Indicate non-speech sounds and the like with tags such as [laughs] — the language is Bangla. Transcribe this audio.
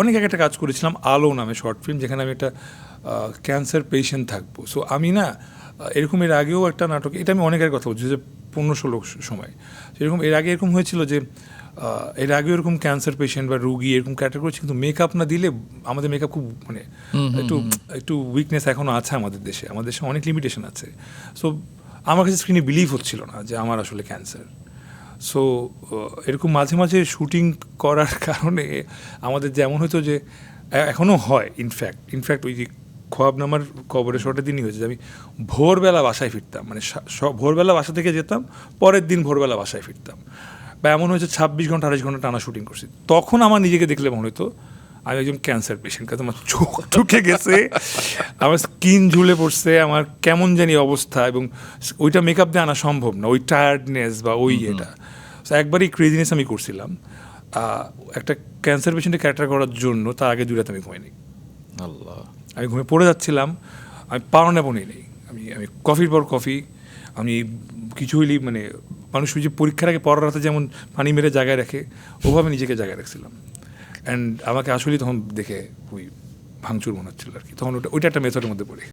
অনেক আগে একটা কাজ করেছিলাম আলো নামে শর্ট ফিল্ম যেখানে আমি একটা ক্যান্সার পেশেন্ট থাকব। সো আমি না এরকম এর আগেও একটা নাটক এটা আমি অনেক আগে কথা বলছি যে পনেরো ষোলো সময়। এরকম এর আগে এরকম হয়েছিল যে এর আগেও এরকম ক্যান্সার পেশেন্ট বা রুগী এরকম করেছি কিন্তু মেকআপ না দিলে আমাদের মেকআপ খুব মানে একটু একটু উইকনেস এখনও আছে আমাদের দেশে। আমাদের দেশে অনেক লিমিটেশন আছে। সো আমার কাছে স্ক্রিনে বিলিভ হচ্ছিল না যে আমার আসলে ক্যান্সার সো এরকম মাঝে মাঝে শুটিং করার [laughs] কারণে আমাদের যেমন হতো যে এখনও হয় ইনফ্যাক্ট ইনফ্যাক্ট ওই যে খোয়াবনামার কবরের শটের দিনই হয়েছে আমি ভোরবেলা বাসায় ফিরতাম। মানে ভোরবেলা বাসা থেকে যেতাম, পরের দিন ভোরবেলা বাসায় ফিরতাম। বা এমন হয়েছে ছাব্বিশ ঘণ্টা, আড়াইশ ঘণ্টা টানা শুটিং করছি। তখন আমার নিজেকে দেখলে মনে হতো আমি একজন ক্যান্সার পেশেন্ট কাছে আমার চোখ ঢুকে গেছে। আমার স্কিন ঝুলে পড়ছে আমার কেমন জানি অবস্থা এবং ওইটা মেকআপ দিয়ে আনা সম্ভব না ওই টায়ার্ডনেস বা ওই এটা। একবারই ক্রেজিনেস আমি করছিলাম। একটা ক্যান্সার পেশেন্টের ক্যারেক্টার করার জন্য তার আগে দুই রাত আমি ঘুমাইনি। আল্লাহ। আমি ঘুমিয়ে পড়ে যাচ্ছিলাম আমি পাওয়া নেব নেই। আমি আমি কফির পর কফি আমি কিছু হইলেই মানে মানুষ যে পরীক্ষার আগে পরের রাতে যেমন পানি মেরে জায়গায় রাখে ওভাবে নিজেকে জায়গায় রাখছিলাম। অ্যান্ড আমাকে আসলেই তখন দেখে ওই ভাঙচুর মনে হচ্ছিল আর কি। তখন ওটা, ওইটা একটা মেথডের মধ্যে পড়ি।